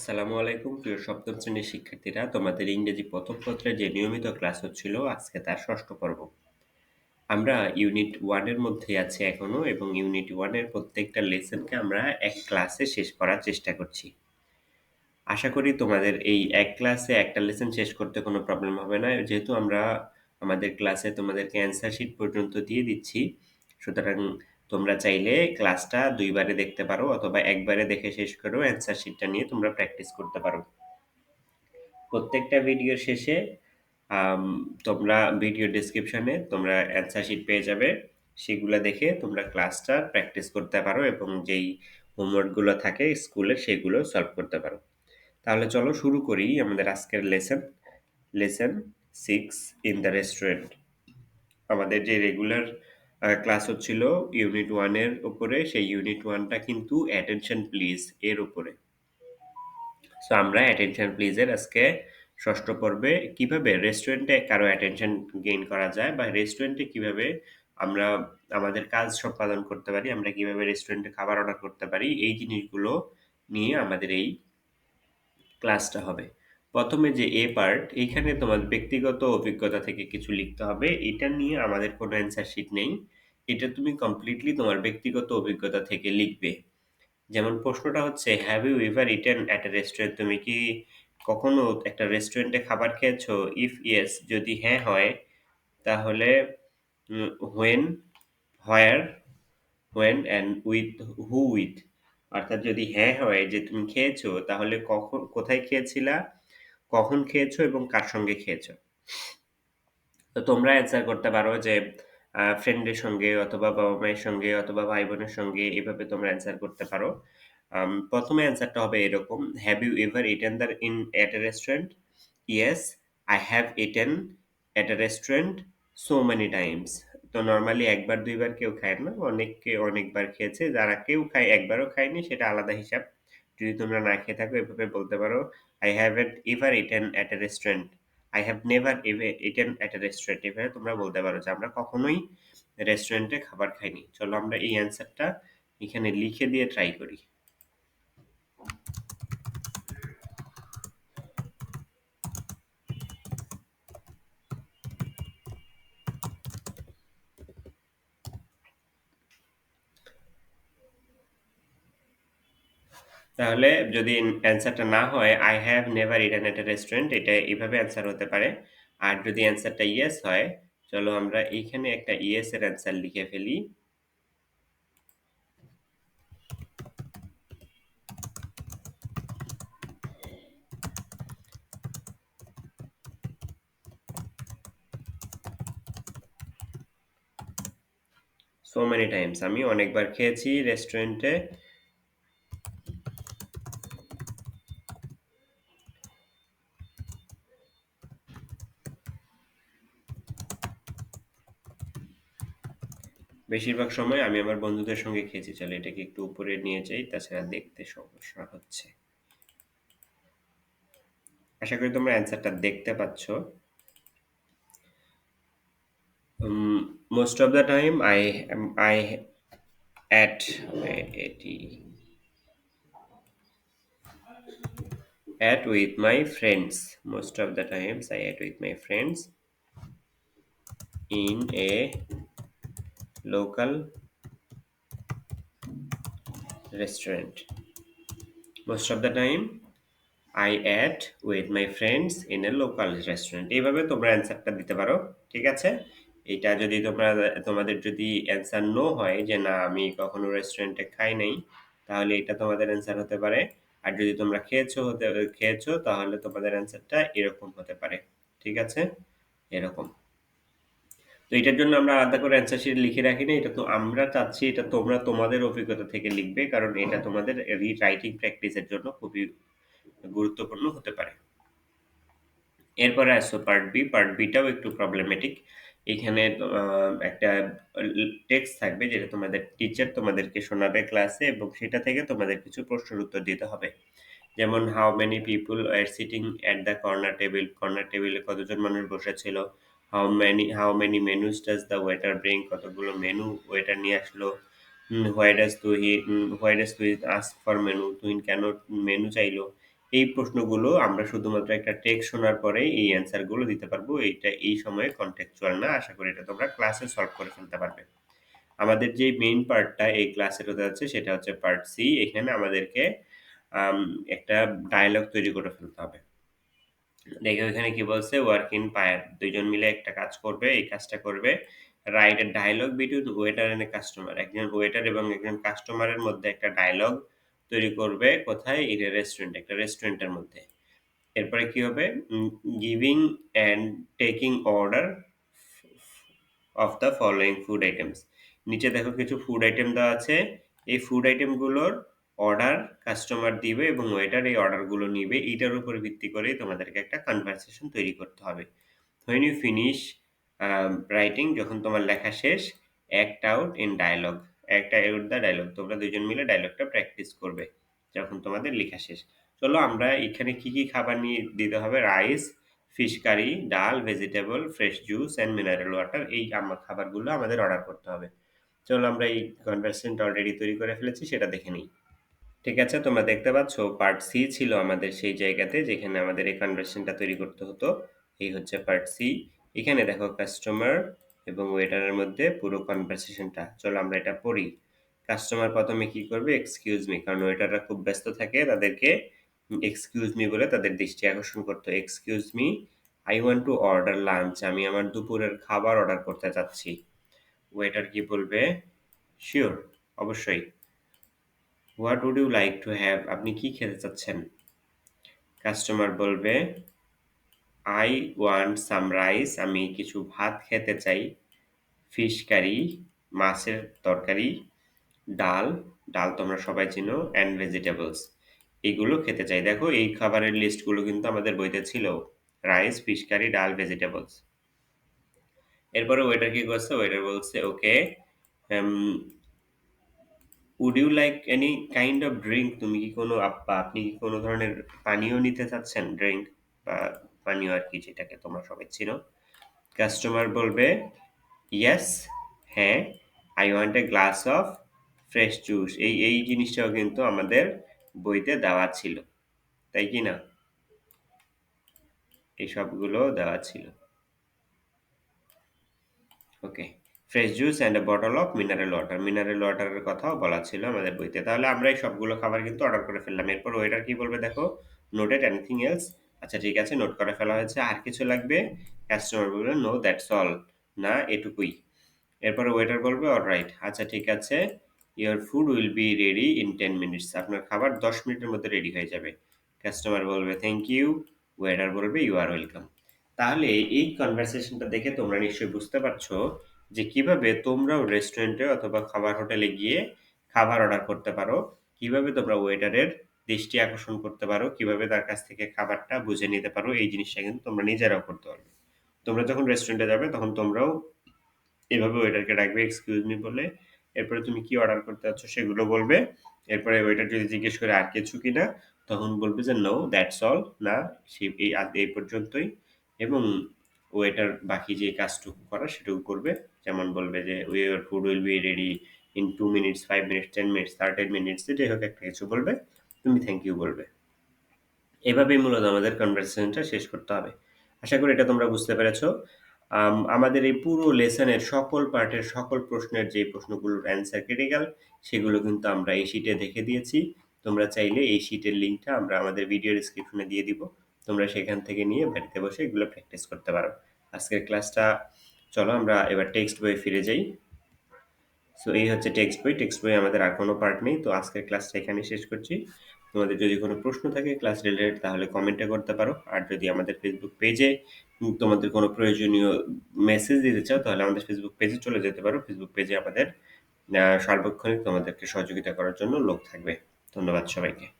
আসসালামু আলাইকুম, প্রিয় সপ্তম শ্রেণির শিক্ষার্থীরা। তোমাদের ইংরেজি প্রথম পত্রের যে নিয়মিত ক্লাস হচ্ছিল, আজকে তার ষষ্ঠ পর্ব। আমরা ইউনিট ওয়ানের মধ্যে আছি এখনও এবং ইউনিট ওয়ানের প্রত্যেকটা লেসনকে আমরা এক ক্লাসে শেষ করার চেষ্টা করছি। আশা করি তোমাদের এই এক ক্লাসে একটা লেসন শেষ করতে কোনো প্রবলেম হবে না। যেহেতু আমরা আমাদের ক্লাসে তোমাদেরকে অ্যান্সার শিট পর্যন্ত দিয়ে দিচ্ছি, সুতরাং তোমরা চাইলে ক্লাসটা দুইবারে দেখতে পারো অথবা একবারে দেখে শেষ করেও অ্যান্সার শিটটা নিয়ে তোমরা প্র্যাকটিস করতে পারো। প্রত্যেকটা ভিডিওর শেষে তোমরা ভিডিও ডেসক্রিপশনে তোমরা অ্যান্সার শিট পেয়ে যাবে। সেগুলো দেখে তোমরা ক্লাসটা প্র্যাকটিস করতে পারো এবং যেই হোমওয়ার্কগুলো থাকে স্কুলে সেগুলো সলভ করতে পারো। তাহলে চলো শুরু করি আমাদের আজকের lesson lesson six in the restaurant আমাদের যে রেগুলার ক্লাস হচ্ছিল ইউনিট ওয়ানের উপরে। সেই ইউনিট ওয়ানটা কিন্তু অ্যাটেনশন প্লিজ এর উপরে। সো আমরা অ্যাটেনশন প্লিজের আজকে ষষ্ঠ পর্বে কীভাবে রেস্টুরেন্টে কারও অ্যাটেনশন গেইন করা যায় বা রেস্টুরেন্টে কীভাবে আমরা আমাদের কাজ সম্পাদন করতে পারি, আমরা কীভাবে রেস্টুরেন্টে খাবার অর্ডার করতে পারি, এই জিনিসগুলো নিয়ে আমাদের এই ক্লাসটা হবে। প্রথমে যে এ পার্ট এইখানে তোমার ব্যক্তিগত অভিজ্ঞতা থেকে কিছু লিখতে হবে। এটা নিয়ে আমাদের কোনো অ্যান্সার শিট নেই। এটা তুমি কমপ্লিটলি তোমার ব্যক্তিগত অভিজ্ঞতা থেকে লিখবে। যেমন প্রশ্নটা হচ্ছে have you ever eaten at a restaurant তুমি কি কখনো একটা রেস্টুরেন্টে খাবার খেয়েছো? ইফ ইয়েস যদি হ্যাঁ হয়, তাহলে when where when and with who with অর্থাৎ যদি হ্যাঁ হয়, যে তুমি খেয়েছো, তাহলে কখন, কোথায় খেয়েছিলা? কখন খেয়েছো এবং কার সঙ্গে খেয়েছো? তো তোমরা অ্যান্সার করতে পারো যে ফ্রেন্ডের সঙ্গে অথবা বাবা মায়ের সঙ্গে অথবা ভাই বোনের সঙ্গে এভাবে তোমরা অ্যান্সার করতে পারো। প্রথমে অ্যান্সারটা হবে এরকম have you ever eaten the in at a restaurant yes I have eaten at a restaurant so many times তো নর্মালি একবার, দুইবার কেউ খায় না, অনেককে অনেকবার খেয়েছে, যারা কেউ খায়, একবারও খায়নি, সেটা আলাদা হিসাব। যদি তোমরা না খেয়ে থাকো, এভাবে বলতে পারো I have ever eaten at a restaurant I have never eaten at a restaurant এভাবে তোমরা বলতে পারো যে আমরা কখনোই রেস্টুরেন্টে খাবার খাইনি। চলো আমরা এই অ্যান্সারটা এখানে লিখে দিয়ে ট্রাই করি। তাহলে যদি অ্যান্সারটা না হয় I have never eaten at a restaurant এটা এইভাবে অ্যান্সার হতে পারে। আর যদি অ্যান্সারটা ইয়েস হয়, চলো আমরা এইখানে একটা ইয়েস এর অ্যান্সার লিখে ফেলি। সো মেনি টাইমস আমি অনেকবার খেয়েছি রেস্টুরেন্টে বেশিরভাগ সময় আমি আমার বন্ধুদের সঙ্গে খেয়েছি। চলে এটাকে একটু উপরে নিয়ে যাই, তাছাড়া দেখতে সমস্যা হচ্ছে। আশা করি তোমরা অ্যান্সারটা দেখতে পাচ্ছ। Most of the time I I at এটি at with my friends. Most of the times i ate with my friends in a local restaurant. Most of the time, i ate with my friends in a local restaurant. এইভাবে তোমরা অ্যান্সারটা দিতে পারো, ঠিক আছে? এটা যদি তোমরা, তোমাদের যদি অ্যান্সার নো হয় যে না, আমি কখনো রেস্টুরেন্টে খাই নাই, তাহলে এটা তোমাদের অ্যান্সার হতে পারে। আর যদি তোমরা খেয়েছো হতে খেয়েছো, তাহলে তোমাদের অ্যান্সারটা এরকম হতে পারে, ঠিক আছে? এরকম। তো এটার জন্য আমরা আলাদা করে অ্যান্সার শিট লিখে রাখি না, এটা তো আমরা চাচ্ছি, এটা তোমরা তোমাদের অভিজ্ঞতা থেকে লিখবে, কারণ এটা তোমাদের রি রাইটিং প্র্যাকটিসের জন্য খুবই গুরুত্বপূর্ণ হতে পারে। এরপরে আসো পার্ট বি পার্ট বিটাও একটু প্রবলেমেটিক এখানে একটা টেক্সট থাকবে যেটা তোমাদের টিচার তোমাদেরকে শোনাবে ক্লাসে এবং সেটা থেকে তোমাদের কিছু প্রশ্নের উত্তর দিতে হবে। যেমন how many people are sitting at the corner table corner টেবিলে কতজন মানুষ বসেছিল? How many how many menus does the waiter bring কতগুলো মেনু ওয়েটার নিয়ে আসলো। Why does Tuhin why does তু আস্ক ফর মেনু তুহিন কেন মেনু চাইলো? এই প্রশ্নগুলো আমরা শুধুমাত্র একটা টেক্সট শোনার পরে এই অ্যান্সারগুলো দিতে পারব। এইটা এই সময়ে কন্টেক্সচুয়াল না। আশা করি এটা তোমরা ক্লাসে সলভ করে ফেলতে পারবে। আমাদের যে মেইন পার্টটা এই ক্লাসের হতে যাচ্ছে, সেটা হচ্ছে পার্ট সি এখানে আমাদেরকে একটা ডায়লগ তৈরি করে ফেলতে হবে। দেখো এখানে কি বলছে ওয়ার্ক ইন পায়ার দুইজন মিলে একটা কাজ করবে, এই কাজটা করবে। Write a dialogue between waiter and a customer একজন ওয়েটার এবং একজন কাস্টমারের মধ্যে একটা ডায়লগ তৈরি করবে কোথায়? এই রেস্টুরেন্ট একটা রেস্টুরেন্টের মধ্যে। এরপরে কি হবে? Giving and taking order of the following food items নিচে দেখো কিছু ফুড আইটেম দেওয়া আছে। এই ফুড আইটেমগুলোর অর্ডার কাস্টমার দিবে এবং ওয়েটার এই অর্ডারগুলো নিবে, এইটার উপর ভিত্তি করে তোমাদেরকে একটা কনভারসেশন তৈরি করতে হবে। হোয়েন ইউ ফিনিশ রাইটিং যখন তোমার লেখা শেষ অ্যাক্ট আউট ইন ডায়লগ একটা আউট দ্য ডায়লগ তোমরা দুজন মিলে ডায়লগটা প্র্যাকটিস করবে যখন তোমাদের লেখা শেষ। চলো আমরা এখানে কি কি খাবার নিয়ে দিতে হবে? Rice fish curry dal vegetable fresh juice and mineral water এই আমার খাবারগুলো আমাদের অর্ডার করতে হবে। চলো আমরা এই কনভারসেশনটা অলরেডি তৈরি করে ফেলেছি, সেটা দেখে নিই। ঠিক আছে, তোমরা দেখতে পাচ্ছ পার্ট সি ছিল আমাদের সেই জায়গাতে যেখানে আমাদের এই কনভারসেশনটা তৈরি করতে হতো। এই হচ্ছে পার্ট সি এখানে দেখো কাস্টমার এবং ওয়েটারের মধ্যে পুরো কনভারসেশনটা চলো আমরা এটা পড়ি। কাস্টমার প্রথমে কি করবে? এক্সকিউজ মি কারণ ওয়েটাররা খুব ব্যস্ত থাকে, তাদেরকে এক্সকিউজ মি বলে তাদের দৃষ্টি আকর্ষণ করতো excuse me I want to order lunch আমি আমার দুপুরের খাবার অর্ডার করতে চাচ্ছি। ওয়েটার কি বলবে? শিওর অবশ্যই। What would you like to have আপনি কি খেতে চাচ্ছেন? কাস্টমার বলবে আই ওয়ান্ট সাম রাইস আমি কিছু ভাত খেতে চাই। ফিশ কারি মাছের তরকারি, ডাল ডাল তোমরা সবাই চিনো অ্যান্ড ভেজিটেবলস এগুলো খেতে চাই। দেখো, এই খাবারের লিস্টগুলো কিন্তু আমাদের বইতে ছিল। রাইস ফিশ কারি ডাল ভেজিটেবলস এরপরে ওয়েটার কি করছে? ওয়েটার বলছে okay would you like any kind of drink তুমি কি কোনো আপ্পা আপনি কি কোনো ধরনের পানীয় নিতে চাচ্ছেন? ড্রিঙ্ক বা পানীয় আর কি যেটাকে তোমরা সবাই চিনো। কাস্টমার বলবে ইয়েস হ্যাঁ I want a glass of fresh juice এই এই জিনিসটাও কিন্তু আমাদের বইতে দেওয়া ছিল। তাই কি না? এই সবগুলো দেওয়া ছিল। Okay fresh juice and a bottle of mineral water mineral ওয়াটারের কথাও বলা ছিল আমাদের বইতে। তাহলে আমরা এই সবগুলো খাবার কিন্তু অর্ডার করে ফেললাম। এরপর ওয়েটার কি বলবে দেখো? নোটেড এনিথিং এলস আচ্ছা ঠিক আছে নোট করে ফেলা হয়েছে। আর কিছু লাগবে? কাস্টমার বলবে নো দ্যাটস অল না, এটুকুই। এরপর ওয়েটার বলবে অল রাইট আচ্ছা ঠিক আছে। Your food will be ready in ten minutes আপনার খাবার দশ মিনিটের মধ্যে রেডি হয়ে যাবে। কাস্টমার বলবে থ্যাংক ইউ ওয়েটার বলবে ইউ আর ওয়েলকাম তাহলে এই কনভারসেশনটা দেখে তোমরা নিশ্চয়ই বুঝতে পারছ যে কীভাবে তোমরাও রেস্টুরেন্টে অথবা খাবার হোটেলে গিয়ে খাবার অর্ডার করতে পারো, কীভাবে তোমরা ওয়েটারের দৃষ্টি আকর্ষণ করতে পারো, কীভাবে তার কাছ থেকে খাবারটা বুঝে নিতে পারো, এই জিনিসটা কিন্তু তোমরা নিজেরাও করতে পারবে। তোমরা যখন রেস্টুরেন্টে যাবে, তখন তোমরাও এভাবে ওয়েটারকে ডাকবে এক্সকিউজ মি বলে, এরপরে তুমি কি অর্ডার করতে চাচ্ছ সেগুলো বলবে, এরপরে ওয়েটার যদি জিজ্ঞেস করে, আর কিছু কিনা তখন বলবে যে নো দ্যাটস অল না, সে এই পর্যন্তই। এবং ওয়েটার বাকি যে কাজটুকু করা সেটুকু করবে। যেমন বলবে যে your food will be ready in two minutes five minutes ten minutes thirty minutes যেটাই হোক একটা কিছু বলবে, তুমি থ্যাংক ইউ বলবে। এভাবেই মূলত আমাদের কনভারসেশনটা শেষ করতে হবে। আশা করি এটা তোমরা বুঝতে পেরেছ। আমাদের এই পুরো লেসনের সকল পার্টের সকল প্রশ্নের যে প্রশ্নগুলোর অ্যান্সার ক্রিটিক্যাল সেগুলো কিন্তু আমরা এই শিটে দেখে দিয়েছি। তোমরা চাইলে এই শিটের লিঙ্কটা আমরা আমাদের ভিডিও ডিসক্রিপশনে দিয়ে দিব। তোমরা সেখান থেকে নিয়ে বাড়িতে বসে এগুলো প্র্যাকটিস করতে পারো। আজকের ক্লাসটা চলো আমরা এবার টেক্সট বই ফিরে যাই। সো এই হচ্ছে টেক্সট বই। টেক্সট বই আমাদের আর কোনো পার্ট নেই। তো আজকের ক্লাসটা এখানে শেষ করছি। তোমাদের যদি কোনো প্রশ্ন থাকে ক্লাস রিলেটেড তাহলে কমেন্টে করতে পারো। আর যদি আমাদের ফেসবুক পেজে তোমাদের কোনো প্রয়োজনীয় মেসেজ দিতে চাও, তাহলে আমাদের ফেসবুক পেজে চলে যেতে পারো। ফেসবুক পেজে আমাদের সার্বক্ষণিক তোমাদেরকে সহযোগিতা করার জন্য লোক থাকবে। ধন্যবাদ সবাইকে।